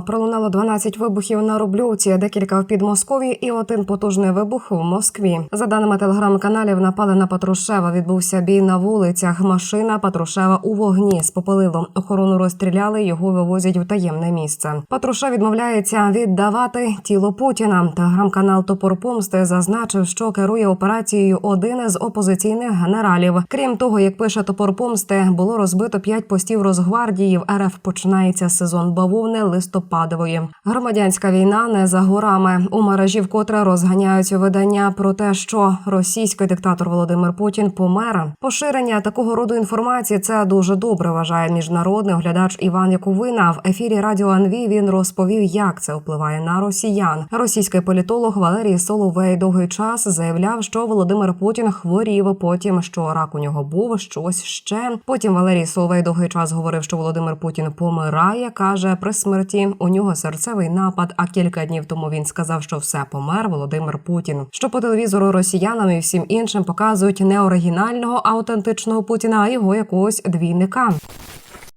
Пролунало 12 вибухів на Рубльовці, декілька в Підмосков'ї і один потужний вибух у Москві. За даними телеграм-каналів, напали на Патрушева. Відбувся бій на вулицях. Машина Патрушева у вогні спопалило. Охорону розстріляли. Його вивозять в таємне місце. Патруша відмовляється віддавати тіло Путіна. Телеграм-канал Топор Помсти зазначив, що керує операцією один із опозиційних генералів. Крім того, як пише Топор Помсти, було розбито п'ять постів Росгвардії. В РФ починається сезон бавовни листопадової. Громадянська війна не за горами. У мережі вкотре розганяють видання про те, що російський диктатор Володимир Путін помер. Поширення такого роду інформації це дуже добре. Вважає міжнародний оглядач Іван Яковина. В ефірі Радіо НВ він розповів, як це впливає на росіян. Російський політолог Валерій Соловей довгий час заявляв, що Володимир Путін хворів. Потім що рак у нього був щось ще. Потім Валерій Соловей довгий час говорив, що Володимир Путін помирає. каже при смерті у нього серцевий напад. А кілька днів тому він сказав, що все помер Володимир Путін. Що по телевізору росіянам і всім іншим показують не оригінального, а аутентичного Путіна, а його якогось двійника.